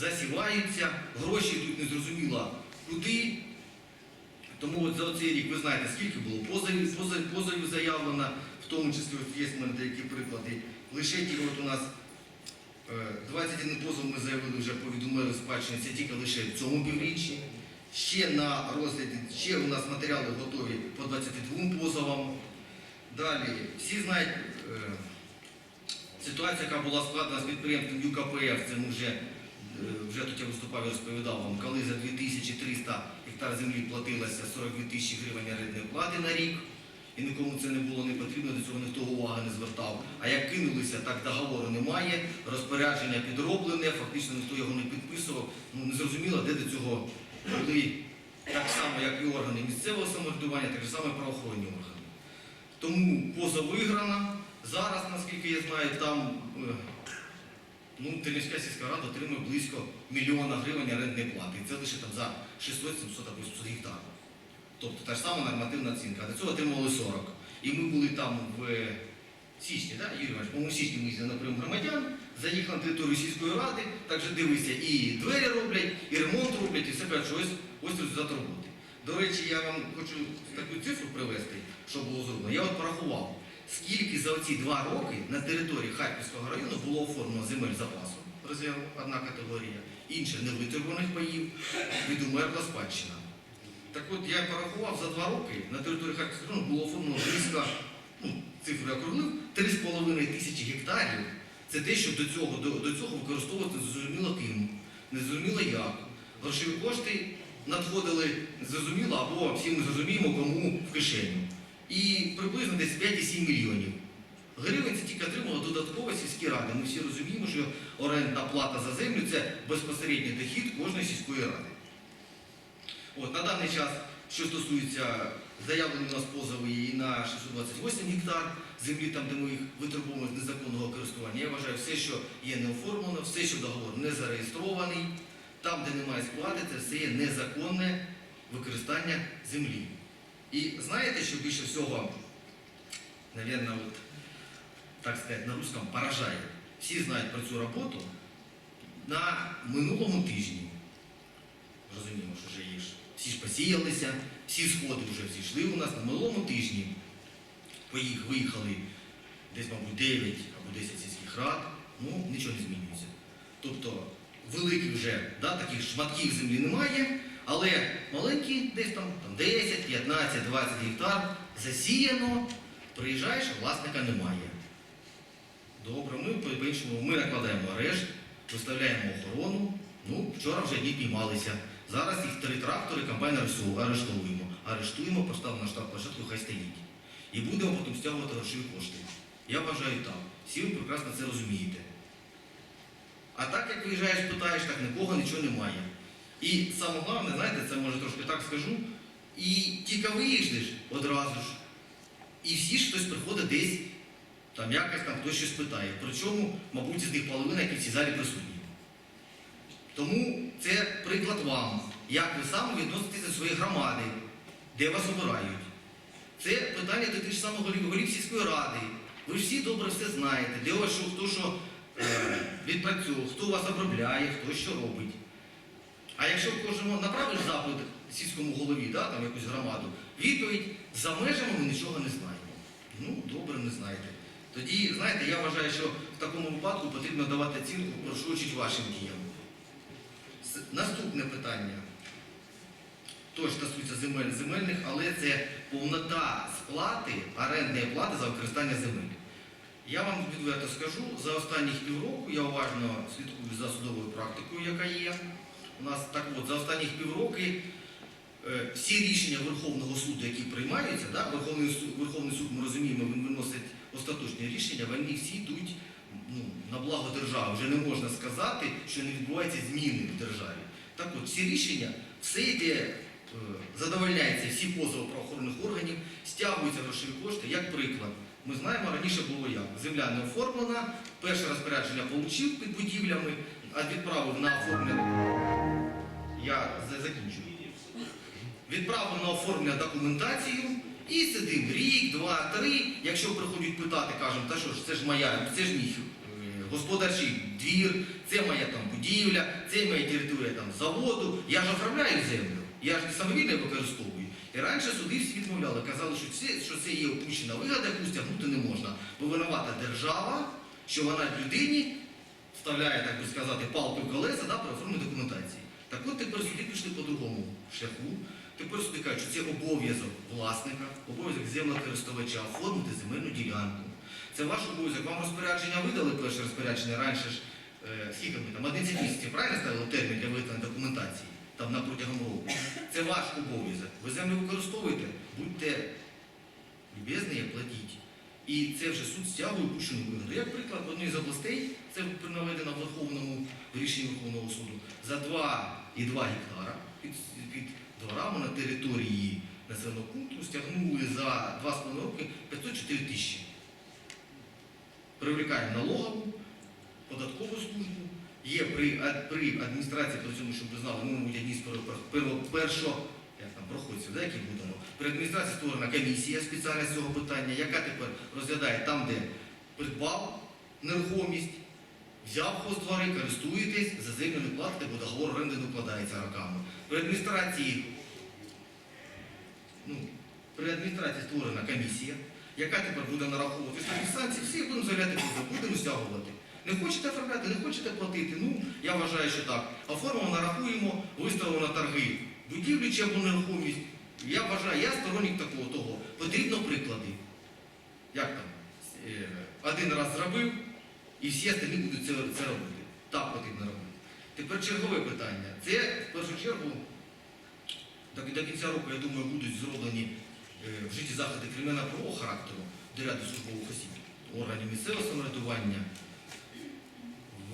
засіваються, гроші йдуть незрозуміло куди. Тому от за цей рік ви знаєте, скільки було позовів, позовів, позовів заявлено, в тому числі от є в мене деякі приклади. Лише тільки от у нас е, 21 позов ми заявили вже повідомили спадщини, це тільки лише в цьому півріччі. Ще на розгляді, ще у нас матеріали готові по 22 позовам. Далі, всі знають е, ситуація, яка була складена з підприємством ЮКПФ, це ми вже, е, вже тут я виступав і розповідав вам, коли за 2300 гектар землі платилося 42 тисячі гривень орендної плати на рік, і нікому це не було не потрібно, до цього ніхто уваги не звертав. А як кинулися, так договору немає, розпорядження підроблене, фактично ніхто його не підписував. Ну не зрозуміло, де до цього були так само, як і органи місцевого самоврядування, так само і правоохоронні органи. Тому поза виграна. Зараз, наскільки я знаю, там е, ну, Тернівська сільська рада отримує близько мільйона гривень орендної плати. І це лише там за 600, 700 або 800 гектарів. Тобто та ж сама нормативна оцінка. До цього отримували 40. І ми були там в січні, да, Юрій Іванович, по-моєму, січні ми їздили на прийом громадян, заїхали на територію сільської ради, так же дивися, і двері роблять, і ремонт роблять, і все кажуть, що ось, ось результат роботи. До речі, я вам хочу таку цифру привести, що було зроблено. Я от порахував, скільки за оці два роки на території Харківського району було оформлено земель запасу резерву, одна категорія, інша невитребуваних паїв, відумерла спадщина. Так от я порахував за два роки на території Харківського району було оформлено близько, ну, цифру я округлив, 3,5 тисячі гектарів. Це те, що до цього, до, до цього використовувати незрозуміло ким, незрозуміло як. Грошові кошти надходили незрозуміло або всі ми зрозуміємо, кому в кишеню. І приблизно десь 5,7 мільйонів. Гривень це тільки отримала додаткова сільські ради. Ми всі розуміємо, що орендна плата за землю це безпосередній дохід кожної сільської ради. От, на даний час, що стосується заявлені у нас позови і на 628 гектар землі, там, де ми їх витребуємо з незаконного користування, я вважаю, все, що є не оформлено, все, що договор не зареєстрований, там, де немає сплати, це все є незаконне використання землі. І знаєте, що більше всього, мабуть, от, так сказати, на русском поражає. Всі знають про цю роботу на минулому тижні розуміємо, що вже є. Всі ж посіялися, всі сходи вже всі у нас на минулому тижні. Поїх, виїхали десь, мабуть, 9 або 10 сільських рад, ну нічого не змінюється. Тобто великих вже да, таких шматків землі немає, але маленькі десь там, там 10, 15, 20 гектар засіяно, приїжджаєш, власника немає. Добре, ми по- по-іншому ми накладаємо арешт, виставляємо охорону. Ну, вчора вже дні піймалися. Зараз їх три трактори, комбайн аресту- арештуємо. Поставимо на штаб площадку, хай стоїть. І будемо потім стягувати грошові кошти. Я вважаю так. Всі ви прекрасно це розумієте. А так як виїжджаєш, питаєш, так нікого нічого немає. І саме головне, знаєте, це може трошки так скажу, і тільки виїжджеш одразу ж, і всі ж хтось приходить десь, там якось там хтось щось питає. Причому, мабуть, з них половина, які в цій залі присутні. Тому це приклад вам, як ви саме відноситеся до своєї громади, де вас обирають. Це питання до тих самих голів сільської ради. Ви ж всі добре все знаєте, де у вас що, хто що е, відпрацьовує, хто вас обробляє, хто що робить. А якщо кожному направиш запит сільському голові, да, там якусь громаду, відповідь за межами ми нічого не знаємо. Ну, добре, не знаєте. Тоді, знаєте, я вважаю, що в такому випадку потрібно давати оцінку, прошу учить вашим діям. Наступне питання. Теж стосується земель земельних, але це повнота сплати орендної плати за використання земель. Я вам відверто скажу, за останніх півроку я уважно слідкую за судовою практикою, яка є. У нас так от, за останніх півроки е, всі рішення Верховного суду, які приймаються, да, Верховний, суд, Верховний суд, ми розуміємо, він виносить остаточні рішення, вони всі йдуть ну, на благо держави. Вже не можна сказати, що не відбуваються зміни в державі. Так от, всі рішення, все йде, е, задовольняється всі позови правоохоронних органів, стягуються грошові кошти. Як приклад, ми знаємо, раніше було як. Земля не оформлена, перше розпорядження отримав під будівлями, відправив на оформлення. Я за- закінчую. Відправив на оформлення документацію і сидимо рік, два, три. Якщо приходять питати, кажемо, та що ж, це ж моя, це ж мій господарчий двір, це моя там будівля, це моя територія там заводу. Я ж оформляю землю, я ж не самовільно використовую. І раніше суди всі відмовляли, казали, що це, що це є опущена вигода, яку стягнути не можна. Бо винувата держава, що вона людині вставляє, так би сказати, палку в колеса да, при оформленні документації. Так от тепер суди пішли по другому шляху. Тепер суди кажуть, що це обов'язок власника, обов'язок землекористувача оформити земельну ділянку. Це ваш обов'язок. Вам розпорядження видали перше розпорядження раніше ж, е, скільки ми там, 11 місяців, правильно ставили термін для виконання документації? Там на протягом року. Це ваш обов'язок. Ви землю використовуєте, будьте любезні, платіть. І це вже суд стягує пущену вигоду. Як приклад, в одній з областей, це наведено в Верховному рішенні Верховного суду, за 2,2 гектара під, під дворами на території населеного пункту стягнули за 2,5 роки 504 тисячі. Привлікаємо налогову, податкову службу. Є при, при адміністрації, при цьому, знали, ну, мабуть, одні з перво- як там, проходців, да, які будемо. При адміністрації створена комісія спеціальна з цього питання, яка тепер розглядає там, де придбав нерухомість, взяв хоствори, користуєтесь, за землю не платите, бо договор оренди не укладається роками. При адміністрації, ну, при адміністрації створена комісія, яка тепер буде нараховувати санкції, всі будемо заявляти будемо стягувати. Не хочете оформляти, не хочете платити. Ну, я вважаю, що так. Оформимо, нарахуємо, виставимо на торги будівлю чи або нерухомість. Я вважаю, я сторонник такого того. Потрібно приклади. Як там? Е, Один раз зробив, і всі остальні будуть це, робити. Так потрібно робити. Тепер чергове питання. Це в першу чергу до, до кінця року, я думаю, будуть зроблені е, вжиті заходи кримінально-правового характеру до ряду службових осіб, органів місцевого самоврядування,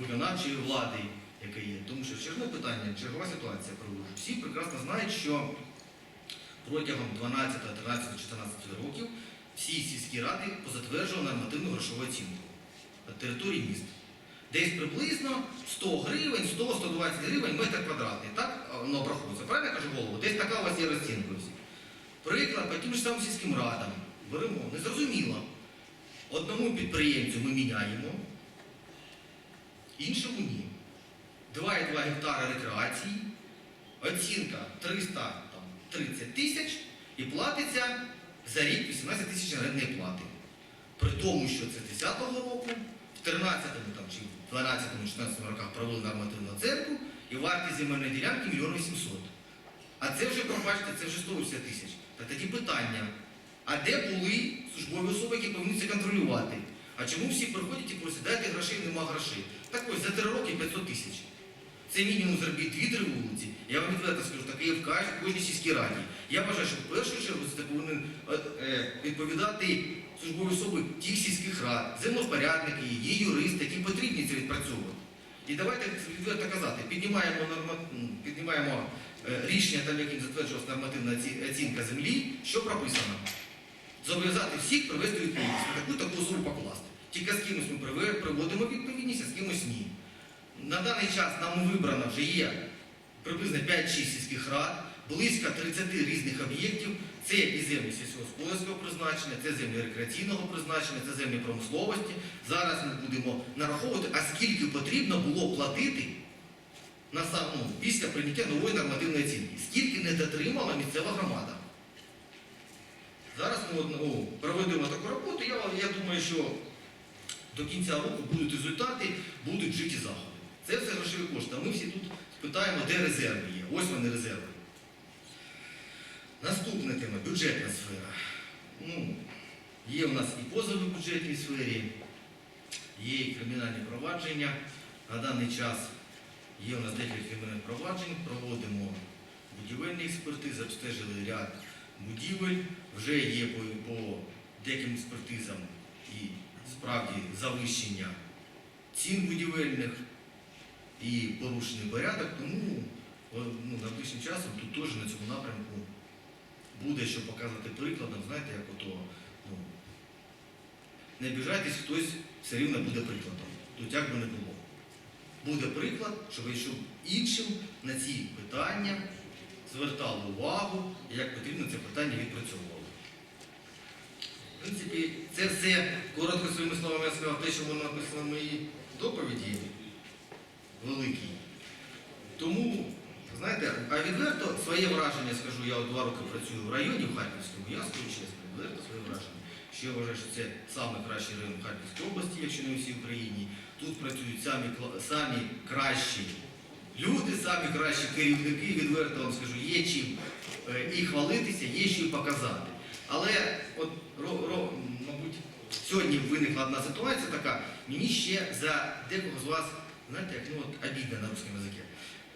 виконавчої влади, яке є. Тому що чергове питання, чергова ситуація проводжу. Всі прекрасно знають, що протягом 12, 13, 14 років всі сільські ради позатверджували нормативну грошову оцінку на території міст. Десь приблизно 100 гривень, 100-120 гривень метр квадратний. Так воно обраховується. Правильно я кажу голову? Десь така у вас є розцінка. Приклад по тим ж самим сільським радам. Беремо, незрозуміло. Одному підприємцю ми міняємо, іншому ні. 2,2 гектара рекреації, оцінка 330 тисяч і платиться за рік 18 тисяч орендної плати. При тому, що це 10-го року, в 13-му там, чи 12-му, 16-му роках провели нормативну оцінку і вартість земельної ділянки 1 800 А це вже, пробачте, це вже 180 тисяч. Та тоді питання, а де були службові особи, які повинні це контролювати? А чому всі приходять і просять, дайте грошей, нема грошей? Так ось за 3 роки 500 тисяч. Це мінімум зробіть дві-три вулиці. Я вам відверто скажу, таке є в кожній- сільській раді. Я вважаю, що в першу чергу це повинен е, е, відповідати службові особи тих сільських рад, землепорядники, є юристи, які потрібні це відпрацьовувати. І давайте відверто казати, піднімаємо, норма, піднімаємо е, рішення, там, яким затверджувалася нормативна оцінка землі, що прописано? Зобов'язати всіх привести відповідність, таку таку особу покласти. Тільки з кимось ми приводимо відповідність, а з кимось ні. На даний час нам вибрано вже є приблизно 5-6 сільських рад, близько 30 різних об'єктів. Це і землі сільськогосподарського призначення, це землі рекреаційного призначення, це землі промисловості. Зараз ми будемо нараховувати, а скільки потрібно було платити на сам, ну, після прийняття нової нормативної оцінки. Скільки не дотримала місцева громада. Зараз ми от, ну, проведемо таку роботу. Я, я думаю, що до кінця року будуть результати, будуть вжиті заходи. Це все грошові кошти. А ми всі тут питаємо, де резерви є. Ось вони резерви. Наступна тема бюджетна сфера. Ну, є у нас і позови в бюджетній сфері, є і кримінальні провадження. На даний час є у нас декілька кримінальних проваджень, проводимо будівельні експертизи, обстежили ряд будівель, вже є по, по деяким експертизам і справді завищення цін будівельних і порушений порядок, тому ну, найближчим часом тут теж на цьому напрямку буде що показувати прикладом, знаєте, як ото, ну, не обіжайтесь, хтось все рівно буде прикладом. Тут як би не було. Буде приклад, щоб, щоб іншим на ці питання звертали увагу, як потрібно це питання відпрацьовували. В принципі, це все коротко своїми словами я сказав те, що воно написано в моїй доповіді великий. Тому, знаєте, а відверто своє враження скажу, я от два роки працюю в районі в Харківському, я скажу чесно, відверто своє враження, що я вважаю, що це найкращий район в Харківській області, якщо не у всій Україні. Тут працюють самі, самі кращі люди, самі кращі керівники, відверто вам скажу, є чим е, і хвалитися, є що показати. Але от ро- ро- мабуть, сьогодні виникла одна ситуація така, мені ще за декого з вас, знаєте, як ну от обідно на русском язикі.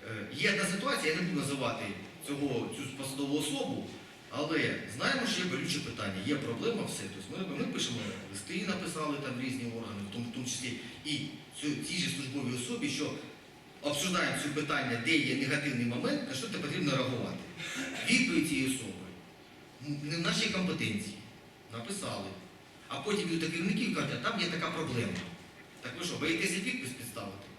Е, Є одна ситуація, я не буду називати цього, цю посадову особу, але знаємо, що є болюче питання, є проблема, все. Тобто ми, ми пишемо листи, написали там різні органи, в тому, в тому числі і цій же службовій особі, що обсуждаємо це питання, де є негативний момент, на що це потрібно реагувати. Відповідь цієї особи не в нашій компетенції. Написали. А потім до керівників кажуть, а там є така проблема. Так ви що, боїтеся підпис підставити?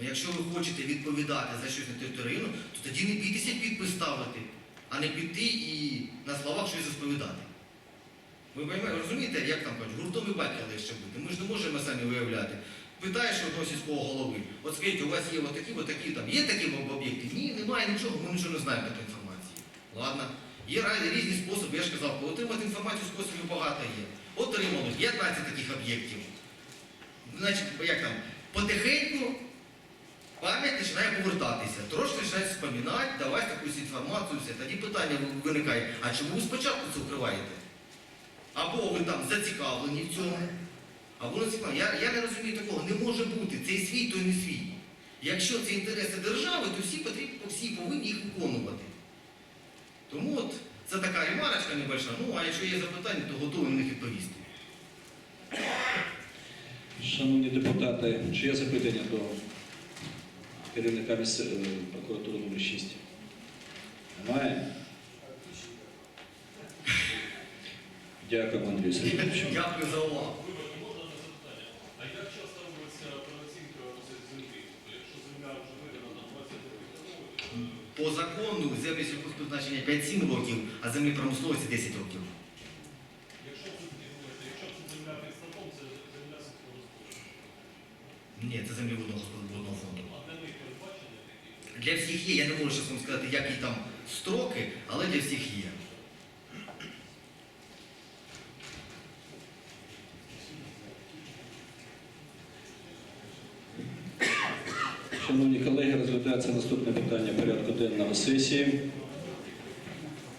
Якщо ви хочете відповідати за щось на території району, то тоді не бійтеся підпис ставити, а не піти і на словах щось розповідати. Ви розумієте, як там кажуть, гуртом і батька легше бути. Ми ж не можемо самі виявляти. Питаєш одного сільського голови, от скажіть, у вас є отакі, отакі там, є такі об'єкти? Ні, немає нічого, ми нічого не знаємо такої інформації. Ладно. Є різні способи, я ж казав, отримати інформацію способів багато є. Отримали 15 таких об'єктів. Значить, як там, потихеньку пам'ять починає повертатися. Трошки починає споминати, давати якусь інформацію, все. Тоді питання виникає, а чому ви спочатку це укриваєте? Або ви там зацікавлені в цьому, або не цікавлені. Я, я не розумію такого, не може бути. Цей свій, то не свій. Якщо це інтереси держави, то всі, потрібні, всі повинні їх виконувати. Тому от це така ремарочка небольша. Ну, а якщо є запитання, то готовий на них відповісти. Шановні депутати, чи є запитання до керівника прокуратури номер 6? Немає? Дякую, Андрій Сергійович. Дякую за увагу. Можна запитання? А як часто робиться переоцінка землі? Якщо земля вже видана на 20 років тому, По закону землі сільхозпризначення 5-7 років, а землі промисловості 10 років. якщо це думаєте, якщо це земля під статом, це земля сільськогосподарська. Ні, це землі водного водного фонду. А для них передбачені такі? Для всіх є, я не можу зараз вам сказати, які там строки, але для всіх є. Шановні колеги, розглядається наступне питання порядку денного сесії.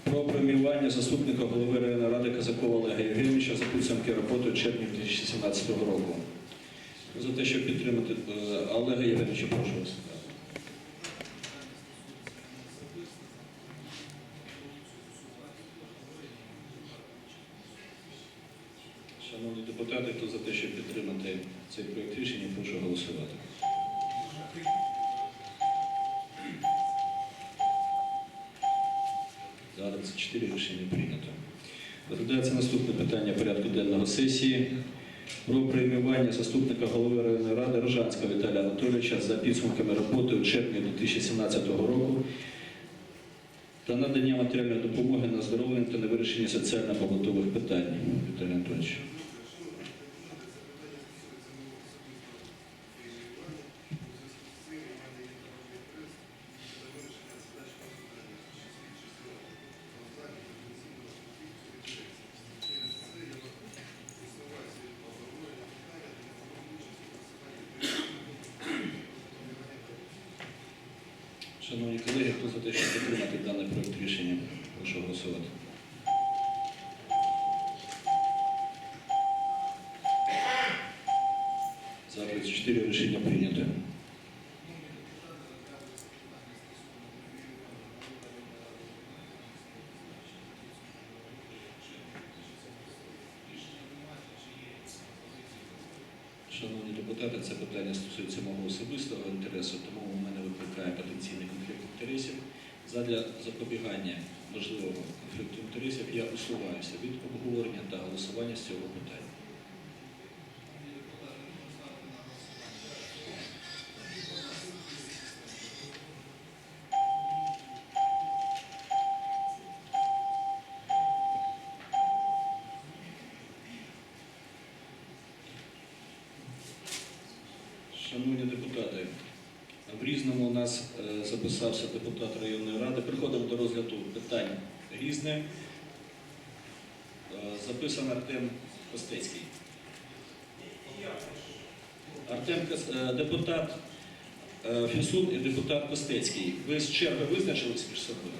Про преміювання заступника голови районної ради Казакова Олега Євгеновича за підсумки роботи у червні 2017 року. За те, щоб підтримати е, Олега Євгеновича, прошу вас. За-34 Рішення прийнято. Розглядається наступне питання порядку денного сесії. Про приймування заступника голови районної ради Рожанського Віталія Анатолійовича за підсумками роботи у червні 2017 року та надання матеріальної допомоги на здоров'я та на вирішення соціально побутових питань. Віталій Анатолійович. Шановні колеги, хто за те, щоб підтримати даний проєкт рішення, прошу голосувати. За 34 рішення прийнято. Шановні депутати, це питання стосується мого особистого інтересу, тому викликає потенційний конфлікт інтересів. Задля запобігання можливого конфлікту інтересів я усуваюся від обговорення та голосування з цього питання. Записався депутат районної ради. Приходимо до розгляду питань різне. Записаний Артем Костецький. Артем е, депутат е, Фісун і депутат Костецький. Ви з черги визначились між собою?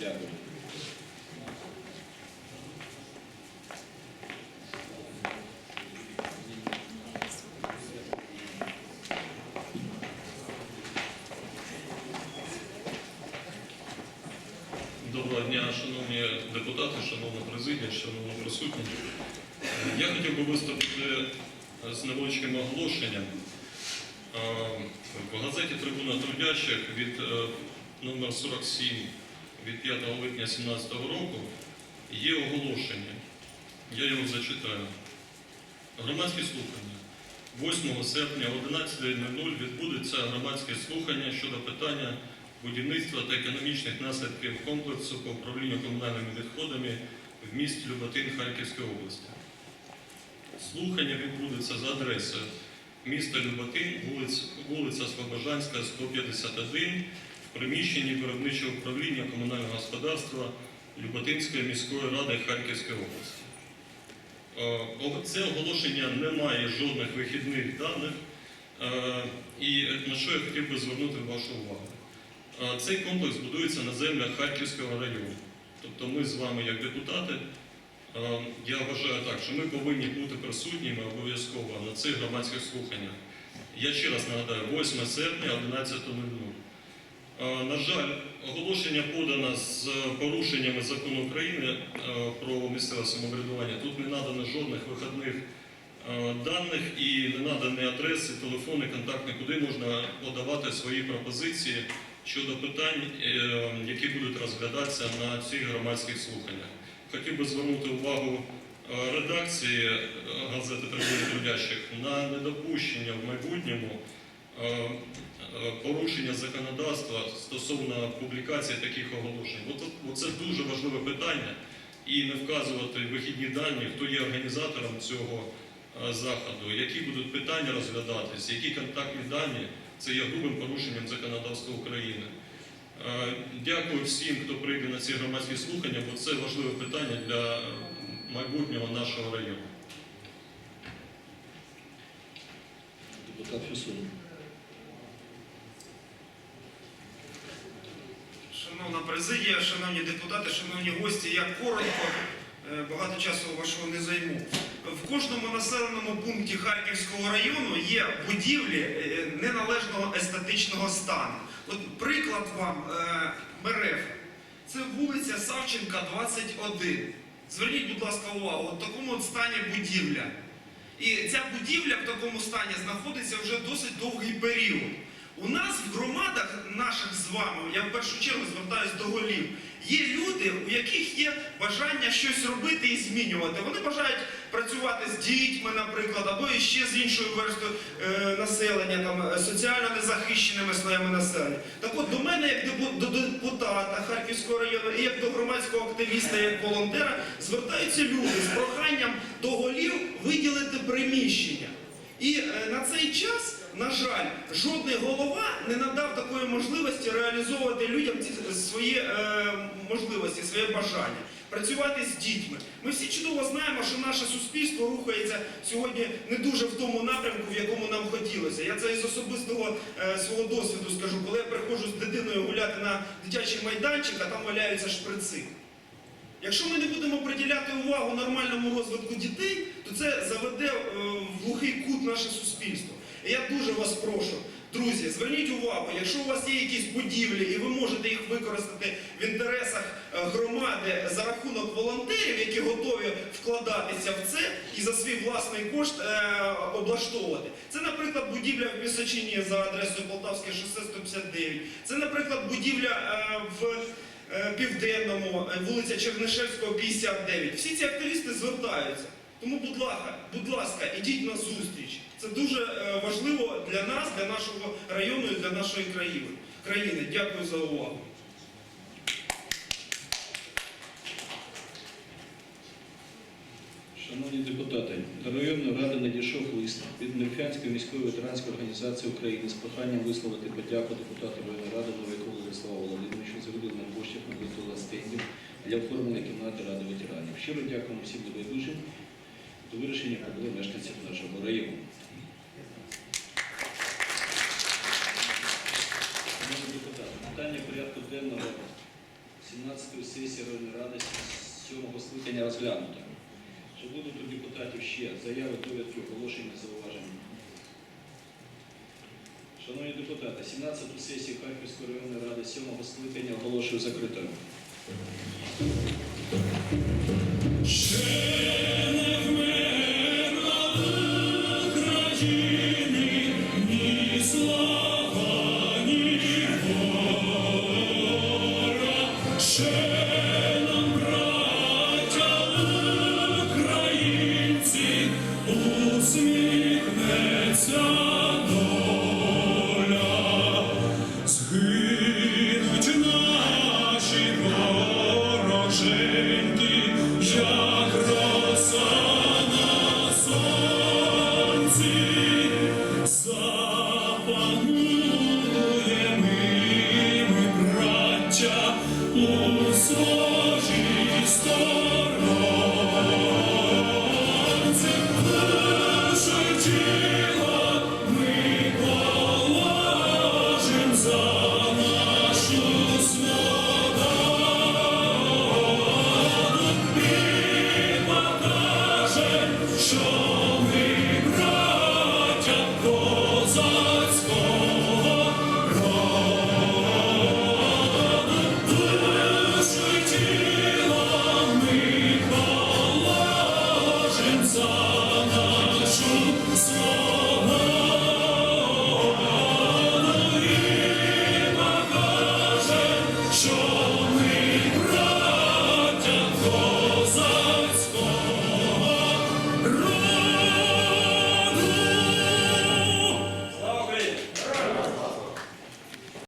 Дякую. Депутати, шановна президія, шановні присутні. Я хотів би виступити з невеличким оголошенням. Е, В газеті Трибуна трудящих від е, номер 47 від 5 липня 2017 року є оголошення. Я його зачитаю. Громадські слухання. 8 серпня 11.00 відбудеться громадське слухання щодо питання будівництва та економічних наслідків комплексу по управлінню комунальними відходами в місті Люботин Харківської області. Слухання відбудеться за адресою міста Люботин, вулиця, вулиця Слобожанська, 151, в приміщенні виробничого управління комунального господарства Люботинської міської ради Харківської області. Е, Це оголошення не має жодних вихідних даних, е, і на що я хотів би звернути вашу увагу. Е, Цей комплекс будується на землях Харківського району. Тобто ми з вами, як депутати, е, я вважаю так, що ми повинні бути присутніми обов'язково на цих громадських слуханнях. Я ще раз нагадаю, 8 серпня 11.00. Е, На жаль, оголошення подано з порушеннями закону України про місцеве самоврядування. Тут не надано жодних вихідних е, даних і не надані адреси, телефони, контактні, куди можна подавати свої пропозиції щодо питань, е, які будуть розглядатися на цих громадських слуханнях. Хотів би звернути увагу е, редакції е, газети «Трибуни трудящих» на недопущення в майбутньому порушення законодавства стосовно публікації таких оголошень. От дуже важливе питання і не вказувати вихідні дані, хто є організатором цього заходу, які будуть питання розглядатись, які контактні дані, це є грубим порушенням законодавства України. Е, Дякую всім, хто прийде на ці громадські слухання, бо це важливе питання для е, майбутнього нашого району. Депутат Фісун. Шановна президія, шановні депутати, шановні гості, я коротко, е, багато часу вашого не займу. В кожному населеному пункті Харківського району є будівлі е, неналежного естетичного стану. От приклад вам е, Це вулиця Савченка, 21. Зверніть, будь ласка, увагу, от в такому от стані будівля. І ця будівля в такому стані знаходиться вже досить довгий період. У нас в громадах наших з вами, я в першу чергу звертаюся до голів, є люди, у яких є бажання щось робити і змінювати. Вони бажають працювати з дітьми, наприклад, або ще з іншою верстою е, населення, там, е, соціально незахищеними слоями населення. Так от до мене, як до депутата Харківського району, і як до громадського активіста, як волонтера, звертаються люди з проханням до голів виділити приміщення. І е, на цей час, на жаль, жодний голова не надав такої можливості реалізовувати людям ці свої е, можливості, своє бажання, працювати з дітьми. Ми всі чудово знаємо, що наше суспільство рухається сьогодні не дуже в тому напрямку, в якому нам хотілося. Я це із особистого е, свого досвіду скажу, коли я приходжу з дитиною гуляти на дитячий майданчик, а там валяються шприци. Якщо ми не будемо приділяти увагу нормальному розвитку дітей, то це заведе е, в глухий кут наше суспільство. Я дуже вас прошу, друзі, зверніть увагу, якщо у вас є якісь будівлі і ви можете їх використати в інтересах е, громади за рахунок волонтерів, які готові вкладатися в це і за свій власний кошт е, облаштовувати. Це, наприклад, будівля в Пісочині за адресою Полтавське шосе 159. Це, наприклад, будівля е, в е, Південному, е, вулиця Чернишевського, 59. Всі ці активісти звертаються. Тому, будь ласка, будь ласка, ідіть на зустріч. Це дуже е, важливо для нас, для нашого району і для нашої країни. країни. Дякую за увагу. Шановні депутати, до районної ради надійшов лист від Нерфянської міської ветеранської організації України з проханням висловити подяку депутату районної ради Новику Владиславу Володимировичу за виділення коштів на виготовлення стендів для оформлення кімнати Ради ветеранів. Щиро дякуємо всім небайдужим до вирішення проблем мешканців нашого району. Шановні депутати, питання порядку денного 17-ї сесії районної ради 7-го скликання розглянуто. Чи будуть у депутатів ще заяви, довідки, оголошення, зауваження? Шановні депутати, 17-ту сесію Харківської районної ради 7-го скликання оголошую закритою. Ще